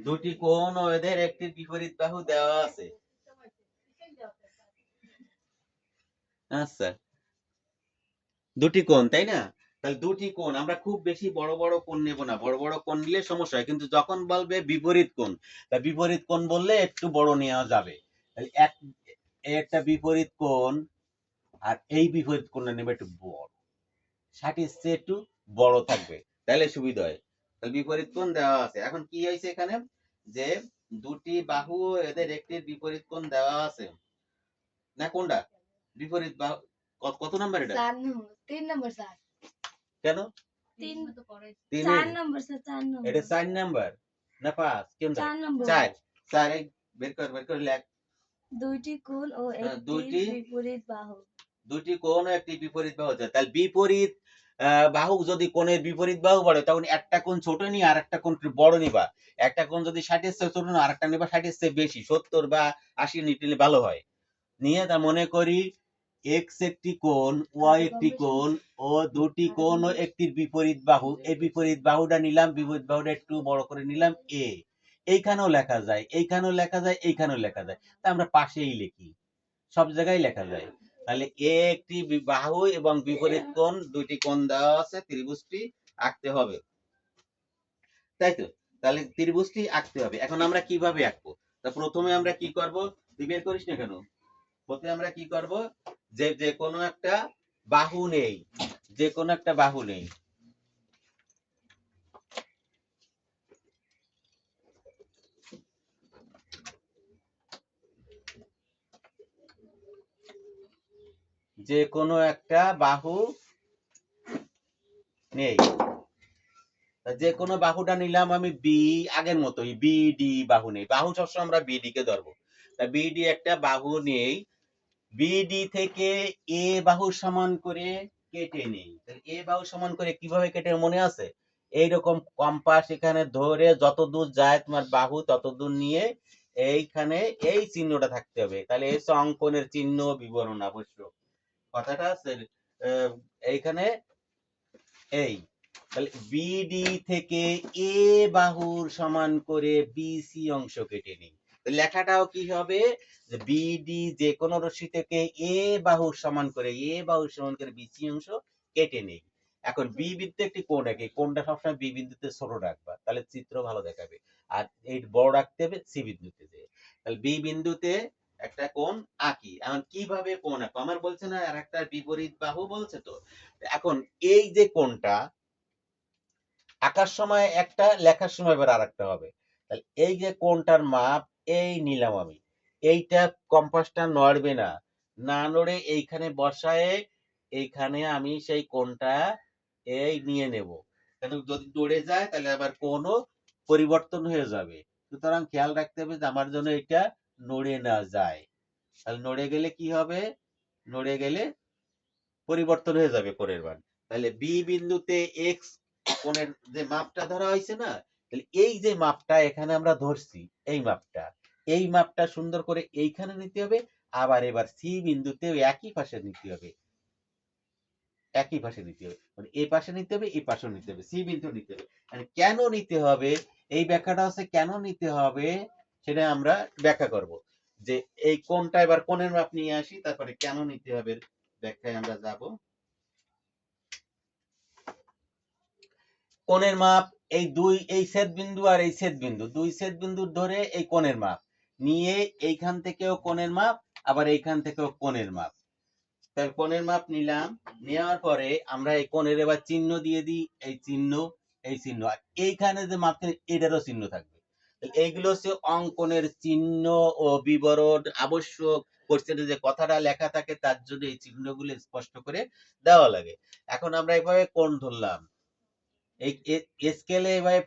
দুটি কোণ ও এদের একটি বিপরীত বাহু দেওয়া আছে। আচ্ছা। দুটি কোণ, তাই না? তাহলে দুটি কোণ, আমরা খুব বেশি বড় বড় কোণ নেব না। বড় বড় কোণ নিলে সমস্যা কিন্তু যখন বলবে বিপরীত কোণ, তা বিপরীত কোণ বললে একটু বড় নেওয়া যাবে। তাহলে এক, একটা বিপরীত কোণ আর এই বিপরীত কোণটা নেবে একটু বড়। ষাটের চেয়ে একটু বড় থাকবে। তাহলে সুবিধা হয়। বিপরীত কোণ দেওয়া আছে। এখন কি হয়েছে এখানে? যে দুটি বাহু এদের একটির বিপরীত কোণ দেওয়া আছে। না কোনটা? বিপরীত বাহু কত নাম্বার এটা? চার নম্বর তিন নম্বর স্যার। কেন? তিন চার নম্বর স্যার চার নম্বর। এটা চার নাম্বার। না পাঁচ। কেন চার নম্বর। চার। চার বের কর বের করে লেখ। দুইটি কোণ ও হ্যাঁ, একটি বিপরীত বাহু। দুটি কোণ ও একটি বিপরীত বাহু তাহলে বিপরীত বাহু যদি কোণের বিপরীত বাহু বলে তখন একটা কোণ ছোট নি আর একটা কোণ বড় নিবা। একটা কোণ যদি ষাটের চেয়ে ছোট না আর একটা নিবা ষাটের চেয়ে বেশি, সত্তর বা আশি নিতে ভালো হয়। নিয়ে তা মনে করি এক্স একটি কোণ ওয়াই একটি কোণ, ও দুটি কোণ, ও একটির বিপরীত বাহু। এই বিপরীত বাহুটা নিলাম, বিপরীত বাহুটা একটু বড় করে নিলাম এ এইখানেও লেখা যায়, এইখানেও লেখা যায়, এইখানেও লেখা যায়। তা আমরা পাশেই লিখি। সব জায়গায় লেখা যায়। তাহলে এ একটি বাহু এবং বিপরীত কোণ দুইটি কোণ দেওয়া আছে ত্রিভুজটি আঁকতে হবে। তাই তো? তাহলে ত্রিভুজটি আঁকতে হবে। এখন আমরা কীভাবে আঁকবো? তা প্রথমে আমরা কি করব? তুই বের করিস না কেন? প্রথমে আমরা কি করব? যে যে কোনো একটা বাহু নেই যে কোনো একটা বাহু নেই। যে কোনো একটা বাহু নেই। যে কোনো বাহুটা নিলাম আমি বি আগের মতোই বি ডি বাহু নেই। বাহু সবসময় আমরা বিডি কে ধরবো। তা বিডি একটা বাহু নেই। বিডি থেকে এ বাহু সমান করে কেটে নেই। এ বাহু সমান করে কীভাবে কেটে মনে আছে? এইরকম কম্পাস এখানে ধরে যত দূর যায় তোমার বাহু তত দূর নিয়ে এইখানে এই চিহ্নটা থাকতে হবে। তাহলে এই অঙ্কনের চিহ্ন বিবরণ আবশ্যক। কথাটা আছে এইখানে এই, তাহলে বিডি থেকে এ বাহুর সমান করে বিসি অংশ কেটে নিই। লেখাটাও কি হবে? যে বিডি যে কোনো রশ্মি থেকে এ বাহুর সমান করে এ বাহুর সমান করে বিসি অংশ কেটে নেই। এখন বি বিন্দুতে একটি কোণ রাখে কোণটা সবসময় বি বিন্দুতে ছোট রাখবা, তাহলে চিত্র ভালো দেখাবে। আর এই বড় রাখতে হবে সি বিন্দুতে তাহলে বি বিন্দুতে একটা কোণ আঁকি। এখন কীভাবে কোণ আঁকো আমার বলছে না, আর একটা বিপরীত বাহু বলছে তো। এখন এই যে কোণটা, আঁকার সময় একটা, লেখার সময় এবার আর একটা হবে। তাহলে এই যে কোণটার মাপ, এই নিলাম আমি। এইটা কম্পাসটা নড়বে না। না নড়ে এইখানে বসায়ে, এইখানে আমি সেই কোণটা এই নিয়ে নেব। কেন? যদি নড়ে যায়, তাহলে আবার কোণও পরিবর্তন হয়ে যাবে। সুতরাং খেয়াল রাখতে হবে যে আমার জন্য এটা নড়ে না যায়। তাহলে নড়ে গেলে কি হবে? নড়ে গেলে পরিবর্তন হয়ে যাবে কোণের মান তাহলে বি বিন্দুতে এক্স কোণের যে মাপটা ধরা হয়েছে না, তাহলে এই যে মাপটা এখানে আমরা ধরছি, এই মাপটা এই মাপটা সুন্দর করে এইখানে নিতে হবে, আবার এবার সি বিন্দুতেও একই পাশে নিতে হবে। একই পাশে নিতে হবে। মানে এই পাশে নিতে হবে এই পাশে নিতে হবে সি বিন্দু নিতে হবে। মানে কেন নিতে হবে? এই ব্যাখ্যাটা হচ্ছে কেন নিতে হবে? সেটা আমরা ব্যাখ্যা করব। যে এই কোনটা এবার কোণের মাপ নিয়ে আসি, তারপরে কেন নিতে হবে ব্যাখ্যায় আমরা যাব। কোণের মাপ, এই দুই, এই ছেদ বিন্দু আর এই ছেদ বিন্দু দুই ছেদ বিন্দু ধরে এই কোণের মাপ। নিয়ে এইখান থেকেও কোণের মাপ, আবার এইখান থেকেও কোণের মাপ। তাহলে কোণের মাপ নিলাম, নেওয়ার পরে আমরা এই কোণের এবার চিহ্ন দিয়ে দিই, এই চিহ্ন এই চিহ্ন। আর এইখানে যে মাপতে এটারও চিহ্ন থাকবে। এইগুলো হচ্ছে অঙ্কনের চিহ্ন ও বিবরণ, আবশ্যক কোশ্চেনে যে কথাটা লেখা থাকে তার জন্য এই চিহ্নগুলো স্পষ্ট করে দেওয়া লাগে। এখন আমরা এইভাবে কোণ ধরলাম। এই স্কেলে এভাবে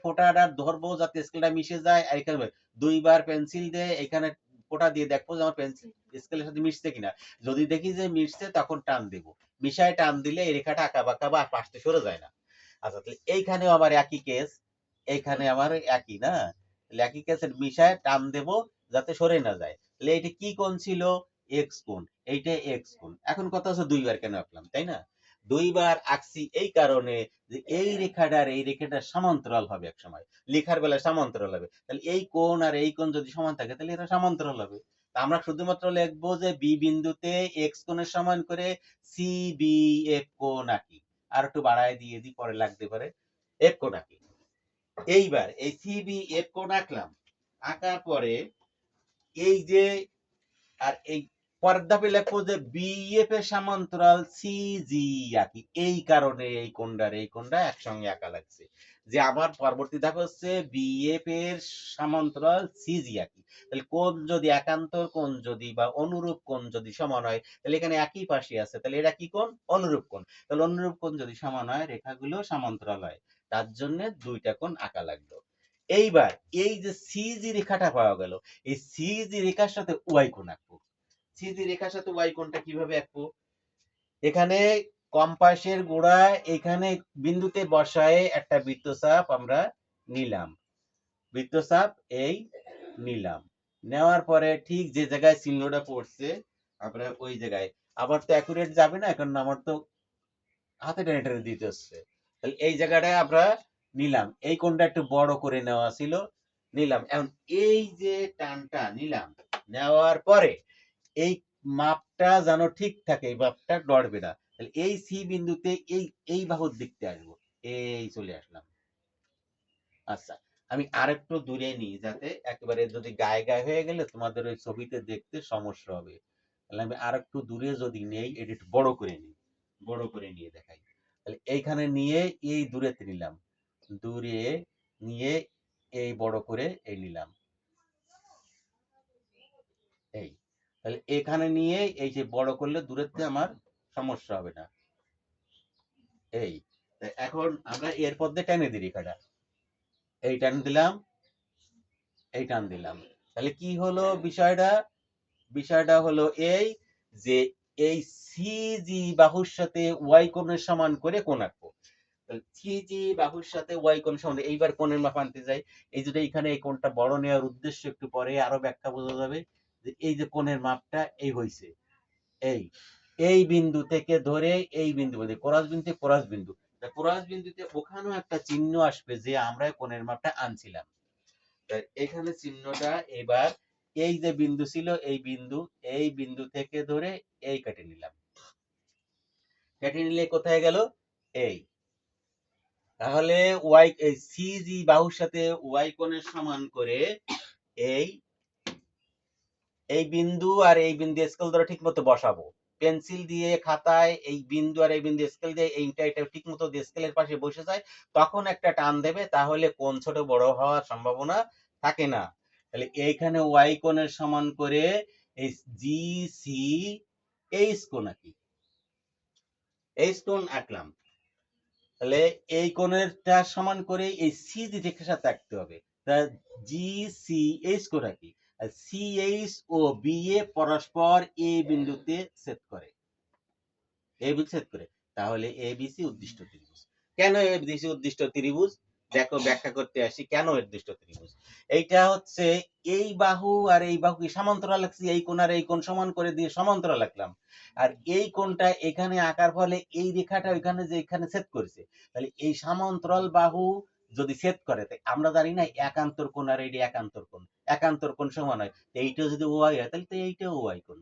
ধরবো যাতে স্কেলটা মিশে যায়। আর এখানে দুইবার পেন্সিল দিয়ে এখানে ফোঁটা দিয়ে দেখব যে আমার পেন্সিল স্কেলের সাথে মিশছে কিনা। যদি দেখি যে মিশছে তখন টান দেবো। মিশায় টান দিলে এই রেখাটা আঁকা বাঁকা বা পাশে সরে যায় না। আচ্ছা তাহলে এইখানেও আমার একই কেস এইখানে আমার একই না? একই কেসের মিশায় টান দেবো যাতে সরে না যায়। তাহলে এটা কি কোণ ছিল? এক্স কোণ। এইটা এক্স কোণ। এখন কথা হচ্ছে দুইবার কেন আঁকলাম, তাই না? দুইবার আঁকছি এই কারণে যে এই রেখাটার এই রেখাটার সমান্তরাল হবে এক সময় লেখার বেলায় সমান্তরাল হবে। তাহলে এই কোণ আর এই কোণ যদি সমান থাকে, তাহলে এটা সমান্তরাল হবে। আমরা শুধুমাত্র লিখব যে বি বিন্দুতে এক্স কোণের সমান করে সি বি এফ কোণ আঁকি। আর একটু বাড়ায় দিয়ে দিই, পরে লাগতে পারে এফ কোণ আঁকি। এইবার এই সি বি এফ কোণ আঁকলাম। আঁকার পরে এই যে আর এই পরের ধাপে লিখব যে বিএফ এর সমান্তরাল সিজি আঁকি। এই কারণে এই কোণটার এই কোণটা একসঙ্গে আঁকা লাগছে। যে আমার পরবর্তী ধাপ হচ্ছে বিএফ এর সমান্তরাল সিজি আঁকি। তাহলে কোণ যদি একান্তর কোণ যদি বা অনুরূপ কোণ যদি সমান হয়, তাহলে এখানে একই পাশে আছে। তাহলে এটা কি কোণ? অনুরূপ কোণ। তাহলে অনুরূপ কোণ যদি সমান হয়, রেখাগুলো সমান্তরাল হয়। তার জন্য দুইটা কোণ আঁকা লাগল। এইবার এই যে সিজি রেখাটা পাওয়া গেল, এই সিজি রেখার সাথে ওয়াই কোণ আঁকবো। সিজি রেখার সাথে ওয়াই কোণটা কীভাবে আঁকবো? এখানে কম্পাসের গোড়া এখানে বিন্দুতে বসায় একটা বৃত্তচাপ আমরা নিলাম। বৃত্তচাপ এই নিলাম। নেওয়ার পরে ঠিক যে জায়গায় চিহ্নটা পড়ছে, আমরা ওই জায়গায়। আবার তো অ্যাকুরেট যাবে না, এখন আমার তো হাতে টেনে টেনে দিতে হচ্ছে। তাহলে এই জায়গাটায় আমরা নিলাম। এই কোণটা একটু বড় করে নেওয়া ছিল। নিলাম। এখন এই যে টানটা নিলাম, নেওয়ার পরে এই মাপটা যেন ঠিক থাকে, এই মাপটা নড়বে না। তাহলে এই সি বিন্দুতে এই এই বাহুর দিকতে আসব। এই চলে আসলাম। আচ্ছা আমি আরেকটু দূরে নিই যাতে একেবারে যদি গায়ে গায়ে হয়ে গেলে তোমাদের ওই ছবিতে দেখতে সমস্যা হবে। তাহলে আমি আরেকটু দূরে যদি নেই এডিট বড় করে নিই। বড় করে নিয়ে দেখাই। তাহলে এইখানে নিয়ে এই দূরেতে নিলাম। দূরে নিয়ে এই বড় করে এই নিলাম। এই, তাহলে এখানে নিয়ে এই যে বড় করলে দূরেতে আমার সমস্যা হবে না। এই এখন আমরা এর পর দিয়ে টেনে দিই রেখাটা। এই টান দিলাম, এই টান দিলাম। তাহলে কি হলো বিষয়টা? বিষয়টা হলো এই যে এই সিজি বাহুর সাথে ওয়াই কোণের সমান করে কোণ আঁকবো। সিজি বাহুর সাথে ওয়াই কোণ সমান, এইবার কোণের মাপ আনতে যাই এই যে এখানে এই কোণটা বড় নেওয়ার উদ্দেশ্য একটু পরে আরও ব্যাখ্যা বোঝা যাবে যে এই যে কোণের মাপটা এই হইছে। এই এই বিন্দু থেকে ধরে এই বিন্দু পর্যন্ত কোরাস বিন্দু থেকে কোরাস বিন্দু। কোরাস বিন্দুতে ওখানেও একটা চিহ্ন আসবে যে আমরা কোণের মাপটা আনছিলাম। এখানে চিহ্নটা এবার এই যে বিন্দু ছিল, এই বিন্দু এই বিন্দু থেকে ধরে এই কেটে নিলাম। কেটে নিলে কোথায় গেল? এই। তাহলে ওয়াই এই সিজি বাহুর সাথে ওয়াই কোণের সমান করে এই এই বিন্দু আর এই বিন্দু স্কেল ধরে ঠিক মতো বসাবো। পেন্সিল দিয়ে খাতায় এই বিন্দু আর এই বিন্দু স্কেল দিয়ে এইটা এটা ঠিক মতো স্কেলের পাশে বসে যায়, তখন একটা টান দেবে, তাহলে কোণ ছোট বড় হওয়ার সম্ভাবনা থাকে না। তাহলে এইখানে ওয়াই কোণের সমান করে এই জি সি এইচ কোণ আঁকি এইচ কোণ আঁকলাম। তাহলে এই সমান করে এই রেখার সাথে আঁকতে হবে জি সি এইচ কোণ আঁকি সিএইচ ও বিএ পরস্পর এ বিন্দুতে ছেদ করে। এ বিন্দু ছেদ করে। তাহলে এবিসি উদ্দিষ্ট ত্রিভুজ। কেন এবিসি উদ্দিষ্ট ত্রিভুজ? দেখো ব্যাখ্যা করতে আসি কেন উদ্দিষ্ট ত্রিভুজ? এইটা হচ্ছে এই বাহু আর এই বাহু কি সমান্তরাল লাগছে এই কোণ আর এই কোণ সমান করে দিয়ে সমান্তরাল রাখলাম আর এই কোণটা এখানে আঁকার ফলে এই রেখাটা ওইখানে যে এখানে ছেদ করেছে, তাহলে এই সমান্তরাল বাহু যদি ছেদ করে, তাই আমরা জানি না একান্তর কোণ আর এইটা একান্তর কোণ। একান্তর কোণ সমান হয় এইটা যদি ওয়াই হয়, তাহলে তো এইটাও ওয়াই কোণ।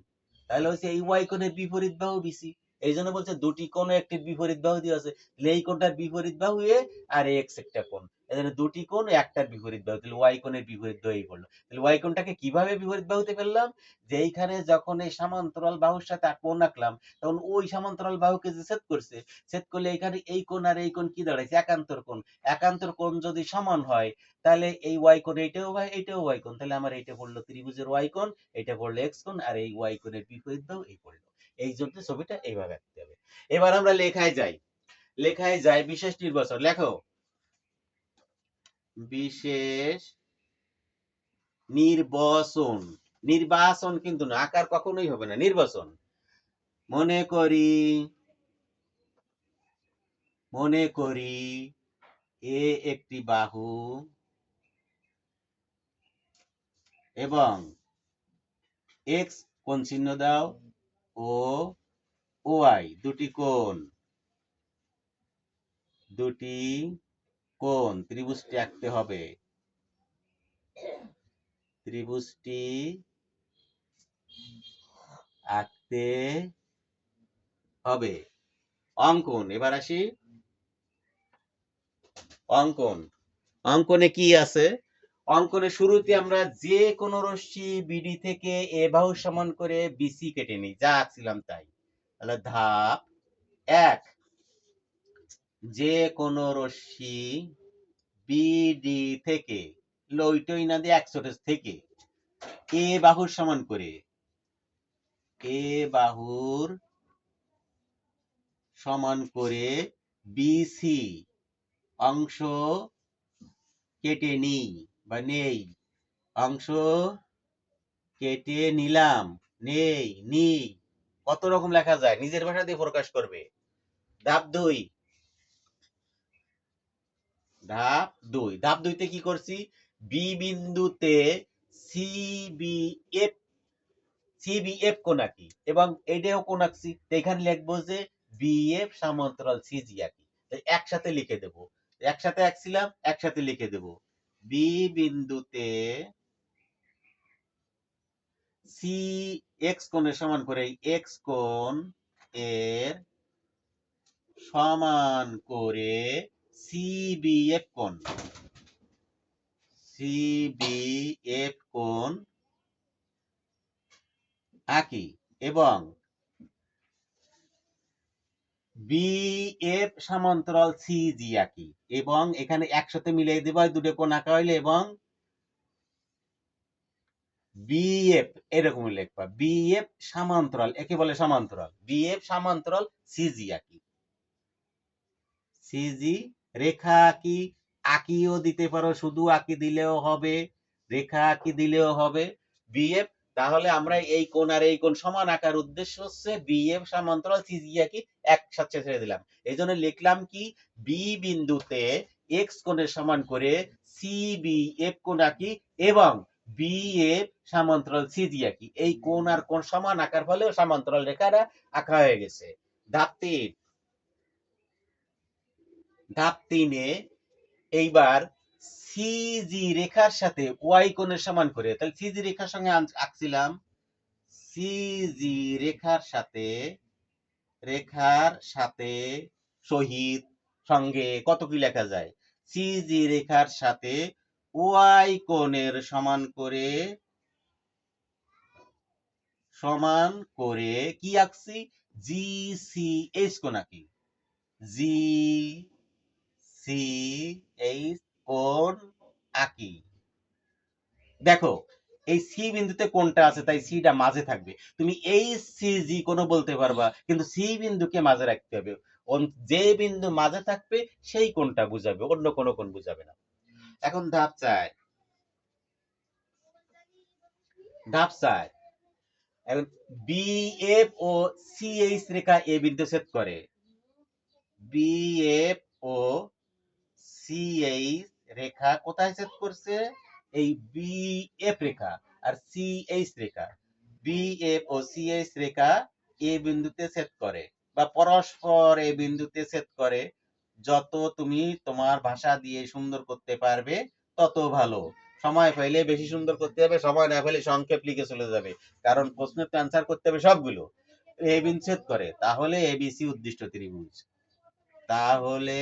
তাহলে হচ্ছে এই ওয়াই কোণের বিপরীত বাহু বিসি। এই জন্য বলছে দুটি কোণ একটি বিপরীত বাহু দিয়ে আছে। এই কোণটার বিপরীত বাহু এ আর এক্স একটা কোণ। এই জন্য দুটি কোণ, একটার বিপরীত বাহু। তাহলে ওয়াই কোণের বিপরীত বাহু এই পড়ল তাহলে ওয়াই কোণটাকে কীভাবে বিপরীত বাহুতে ফেললাম? যে এইখানে যখন এই সমান্তরাল বাহুর সাথে কোণ আঁকলাম, তখন ওই সমান্তরাল বাহুকে যে ছেদ করছে, ছেদ করলে এখানে এই কোণ আর এই কোণ কি দাঁড়াইছে? একান্তর কোণ। একান্তর কোণ যদি সমান হয়, তাহলে এই ওয়াই কোণ এইটাও ওয়াই এইটাও ওয়াই কোণ। তাহলে আমার এইটা পড়ল ত্রিভুজের ওয়াই কোণ এটা পড়ল এক্স কোণ, আর এই ওয়াই কোণের বিপরীত বাহু এই পড়ল। এই জন্য ছবিটা এইভাবে আঁকতে হবে। এবার আমরা লেখায় যাই। লেখায় যাই বিশেষ নির্বাচন। লেখো। বিশেষ নির্বাচন। নির্বাচন কিন্তু না, আকার কখনোই হবে না। নির্বাচন। মনে করি মনে করি এ একটি বাহু এবং এক্স কোন চিহ্ন দাও? ও ওয়াই দুটি কোণ। দুটি কোণ, ত্রিভুজটি আঁকতে হবে। ত্রিভুজটি আঁকতে হবে। অঙ্কন, এবার আসি। অঙ্কন। অঙ্কনে কি আছে? অঙ্কনে শুরুতে আমরা যে কোনো রশ্মি বিডি থেকে এ বাহু সমান করে বিসি কেটে নিই, যা আঁকছিলাম তাই। তাহলে ধাপ এক, যে কোনো রশ্মি বিডি থেকে, লইটই না দিয়ে একশোটেস থেকে, এ বাহুর সমান করে, এ বাহুর সমান করে বিসি অংশ কেটে নিই। বা নেই। অংশ কেটে নিলাম। নেই নি কত রকম লেখা যায়? নিজের ভাষা দিয়ে প্রকাশ করবে। ধাপ দুই। ধাপ দুই। ধাপ দুইতে কি করছি? বি বিন্দুতে সিবিএফ সিবিএফ কোন আঁকি এবং এটাও কোন আঁকছি এখানে লিখব যে বিএফ সমান্তরাল সিজি আঁকি একসাথে লিখে দেব। একসাথে আঁকছিলাম একসাথে লিখে দেব। বি বিন্দুতে সি এক্স কোণের সমান করে এক্স কোণ এর সমান করে সিবিএফ কোণ। সিবিএফ কোণ আঁকি এবং বিএফ সমান্তরাল সিজি আঁকি এবং এখানে একসাথে মিলিয়ে দেব দুটো বিএফ এরকম লিখবা। সমান্তরাল, একে বলে সমান্তরাল। বিএফ সমান্তরাল সিজি আঁকি সিজি রেখা আঁকি, আঁকিও দিতে পারো, শুধু আঁকি দিলেও হবে, রেখা আঁকি দিলেও হবে। বিএফ তাহলে আমরা এই কোণ আর এই কোণ সমান আঁকার উদ্দেশ্য হচ্ছে বিএফ সমান্তরাল সিজি আঁকি একসাথে ছেড়ে দিলাম। এই জন্য লিখলাম কি? বি বিন্দুতে এক্স কোণের সমান করে সিবিএফ কোণ আঁকি এবং বিএফ সমান্তরাল সিজি আঁকি এই কোণ আর কোণ সমান আঁকার ফলে সমান্তরাল রেখাটা আঁকা হয়ে গেছে। ধাপ তিন। ধাপ তিনে এইবার সিজি রেখার সাথে ওয়াই কোণের সমান করে, তাহলে সিজি রেখার সঙ্গে আঁকছিলাম। সিজি রেখার সাথে রেখার সাথে সহিত সঙ্গে কত কি লেখা যায়? সিজি রেখার সাথে ওয়াই কোণের সমান করে সমান করে কি আঁকছি? জি সি এইচ কোণ আঁকি। জি সি এইচ কোণ আঁকি। দেখো, এই সি বিন্দুতে কোনটা আছে, তাই সিটা মাঝে থাকবে। তুমি এই সি জি কোনো বলতে পারবা, কিন্তু সি বিন্দুকে মাঝে রাখতে হবে। যে বিন্দু মাঝে থাকবে, সেই কোনটা বুঝাবে, অন্য কোনো কোন বুঝাবে না। এখন ধাপ চাই ধাপ চাই এখন বি এফ ও সি এইচ রেখা এ বিন্দু ছেদ করে। বি এফ ও সি রেখা কোথায় ছেদ করছে? এই বি এফ রেখা আর সি রেখা। বি এফ ও সি রেখা এ বিন্দুতে ছেদ করে বা পরস্পর এ বিন্দুতে ছেদ করে। যত তুমি তোমার ভাষা দিয়ে সুন্দর করতে পারবে, তত ভালো। সময় পাইলে বেশি সুন্দর করতে হবে, সময় না পেলে সংক্ষেপ লিখে চলে যাবে। কারণ প্রশ্নের তো অ্যান্সার করতে হবে সবগুলো। এ বিন্দু ছেদ করে। তাহলে এবিসি উদ্দিষ্ট ত্রিভুজ। তাহলে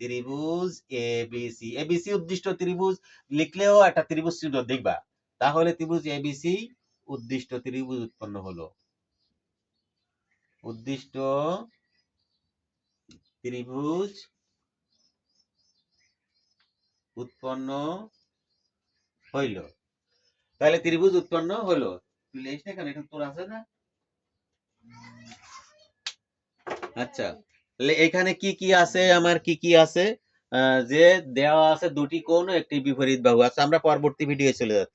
ত্রিভুজ এবিসি এবিসি উদ্দিষ্ট ত্রিভুজ, লিখলেও একটা ত্রিভুজ চিহ্ন দেখবা। তাহলে ত্রিভুজ এবিসি উদ্দিষ্ট ত্রিভুজ উৎপন্ন হলো। উদ্দিষ্ট ত্রিভুজ উৎপন্ন হইল। তাহলে ত্রিভুজ উৎপন্ন হলো। তুই লেখিস না কেন? এটা তোর আছে না? আচ্ছা। এখানে কি কি আছে? আমার কি কি আছে? যে দেওয়া আছে দুটি কোন একটি বিপরীত বাহু। আছে আমরা পরবর্তী ভিডিও চলে যাচ্ছি।